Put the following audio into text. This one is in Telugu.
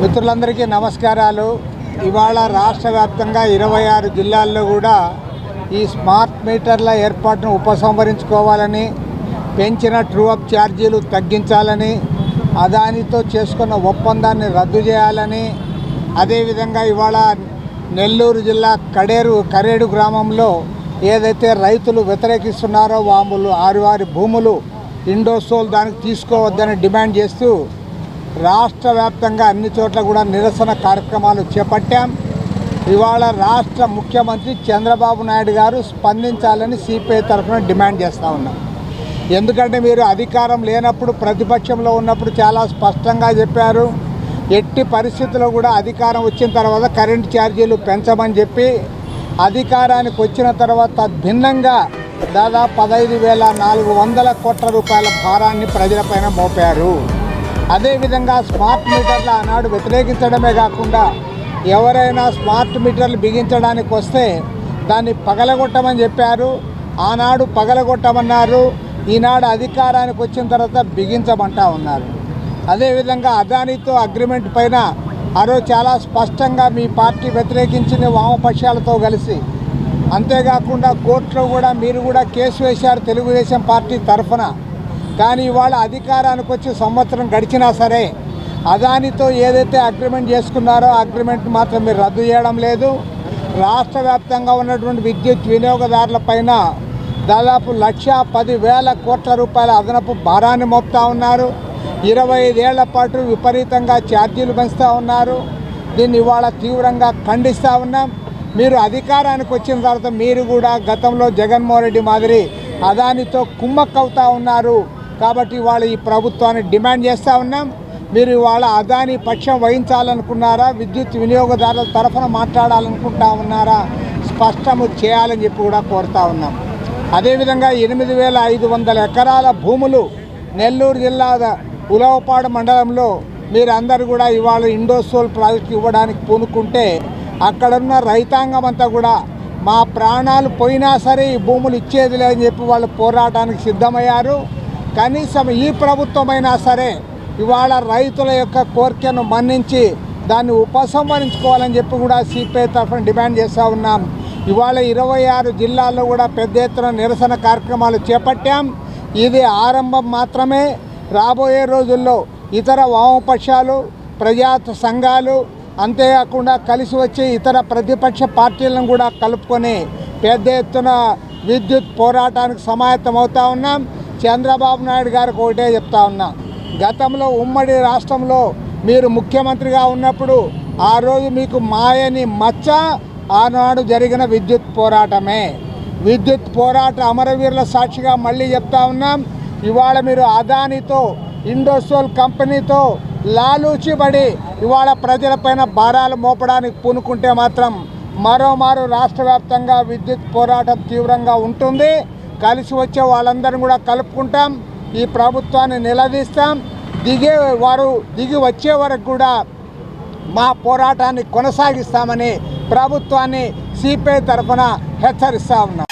మిత్రులందరికీ నమస్కారాలు. ఇవాళ రాష్ట్ర వ్యాప్తంగా ఇరవై ఆరు జిల్లాల్లో కూడా ఈ స్మార్ట్ మీటర్ల ఏర్పాటును ఉపసంహరించుకోవాలని పెంచిన ట్రూ అప్ ఛార్జీలు తగ్గించాలని అదానితో చేసుకున్న ఒప్పందాన్ని రద్దు చేయాలని అదేవిధంగా ఇవాళ నెల్లూరు జిల్లా కడేరు కరేడు గ్రామంలో ఏదైతే రైతులు వ్యతిరేకిస్తున్నారో వాములు ఆరు వారి భూములు ఇండోసోల్ దానికి తీసుకోవద్దని డిమాండ్ చేస్తూ రాష్ట్ర వ్యాప్తంగా అన్ని చోట్ల కూడా నిరసన కార్యక్రమాలు చేపట్టాం. ఇవాళ రాష్ట్ర ముఖ్యమంత్రి చంద్రబాబు నాయుడు గారు స్పందించాలని సిపిఐ తరఫున డిమాండ్ చేస్తూ ఉన్నాం. ఎందుకంటే మీరు అధికారం లేనప్పుడు ప్రతిపక్షంలో ఉన్నప్పుడు చాలా స్పష్టంగా చెప్పారు. ఎట్టి పరిస్థితుల్లో కూడా అధికారం వచ్చిన తర్వాత కరెంటు ఛార్జీలు పెంచమని చెప్పి అధికారానికి వచ్చిన తర్వాత భిన్నంగా దాదాపు పదహైదు వేల నాలుగు వందల కోట్ల రూపాయల భారాన్ని ప్రజలపైన మోపారు. అదేవిధంగా స్మార్ట్ మీటర్లు ఆనాడు వ్యతిరేకించడమే కాకుండా ఎవరైనా స్మార్ట్ మీటర్లు బిగించడానికి వస్తే దాన్ని పగలగొట్టమని చెప్పారు. ఆనాడు పగలగొట్టమన్నారు. ఈనాడు అధికారానికి వచ్చిన తర్వాత బిగించమంటా ఉన్నారు. అదేవిధంగా అదానితో అగ్రిమెంట్ పైన ఆరో చాలా స్పష్టంగా మీ పార్టీ వ్యతిరేకించిన వామపక్షాలతో కలిసి. అంతేకాకుండా కోర్టులో కూడా మీరు కూడా కేసు వేశారు తెలుగుదేశం పార్టీ తరఫున. కానీ ఇవాళ అధికారానికి వచ్చి సంవత్సరం గడిచినా సరే అదానితో ఏదైతే అగ్రిమెంట్ చేసుకున్నారో అగ్రిమెంట్ మాత్రం మీరు రద్దు చేయడం లేదు. రాష్ట్ర వ్యాప్తంగా ఉన్నటువంటి విద్యుత్ వినియోగదారుల పైన దాదాపు లక్ష పదివేల కోట్ల రూపాయల అదనపు భారాన్ని మోపుతా ఉన్నారు. ఇరవై ఐదేళ్ళ పాటు విపరీతంగా ఛార్జీలు పెంచుతూ ఉన్నారు. దీన్ని ఇవాళ తీవ్రంగా ఖండిస్తూ ఉన్నాం. మీరు అధికారానికి వచ్చిన తర్వాత మీరు కూడా గతంలో జగన్మోహన్ రెడ్డి మాదిరి అదానితో కుమ్మక్కవుతా ఉన్నారు. కాబట్టి వాళ్ళు ఈ ప్రభుత్వాన్ని డిమాండ్ చేస్తూ ఉన్నాం. మీరు ఇవాళ అదాని పక్షం వహించాలనుకున్నారా? విద్యుత్ వినియోగదారుల తరఫున మాట్లాడాలనుకుంటా ఉన్నారా? స్పష్టము చేయాలని చెప్పి కూడా కోరుతా ఉన్నాం. అదేవిధంగా ఎనిమిది వేల ఐదు వందల ఎకరాల భూములు నెల్లూరు జిల్లా ఉలవపాడు మండలంలో మీరు అందరు కూడా ఇవాళ ఇండోసోల్ ప్రాజెక్ట్ ఇవ్వడానికి పూనుకుంటే అక్కడున్న రైతాంగం అంతా కూడా మా ప్రాణాలు పోయినా సరే ఈ భూములు ఇచ్చేది లేదని చెప్పి వాళ్ళు పోరాటానికి సిద్ధమయ్యారు. కనీసం ఈ ప్రభుత్వమైనా సరే ఇవాళ రైతుల యొక్క కోరికను మన్నించి దాన్ని ఉపసంహరించుకోవాలని చెప్పి కూడా సిపిఐ తరఫున డిమాండ్ చేస్తూ ఉన్నాం. ఇవాళ ఇరవై ఆరు జిల్లాల్లో కూడా పెద్ద ఎత్తున నిరసన కార్యక్రమాలు చేపట్టాం. ఇది ఆరంభం మాత్రమే. రాబోయే రోజుల్లో ఇతర వామపక్షాలు ప్రజా సంఘాలు అంతేకాకుండా కలిసి వచ్చే ఇతర ప్రతిపక్ష పార్టీలను కూడా కలుపుకొని పెద్ద ఎత్తున విద్యుత్ పోరాటానికి సమాయత్తమవుతా ఉన్నాం. చంద్రబాబు నాయుడు గారికి ఒకటే చెప్తా ఉన్నా. గతంలో ఉమ్మడి రాష్ట్రంలో మీరు ముఖ్యమంత్రిగా ఉన్నప్పుడు ఆ రోజు మీకు మాయని మచ్చ ఆనాడు జరిగిన విద్యుత్ పోరాటమే. విద్యుత్ పోరాట అమరవీరుల సాక్షిగా మళ్ళీ చెప్తా ఉన్నాం. ఇవాళ మీరు అదానితో ఇండోసోల్ కంపెనీతో లాలూచిబడి ఇవాళ ప్రజలపైన భారాలు మోపడానికి పూనుకుంటే మాత్రం మరోమారు రాష్ట్ర వ్యాప్తంగా విద్యుత్ పోరాటం తీవ్రంగా ఉంటుంది. కలిసి వచ్చే వాళ్ళందరిని కూడా కలుపుకుంటాం. ఈ ప్రభుత్వాన్ని నిలదీస్తాం. దిగే వారు దిగి వచ్చే వరకు కూడా మా పోరాటాన్ని కొనసాగిస్తామని ప్రభుత్వాన్ని సిపిఐ తరఫున హెచ్చరిస్తా ఉన్నాం.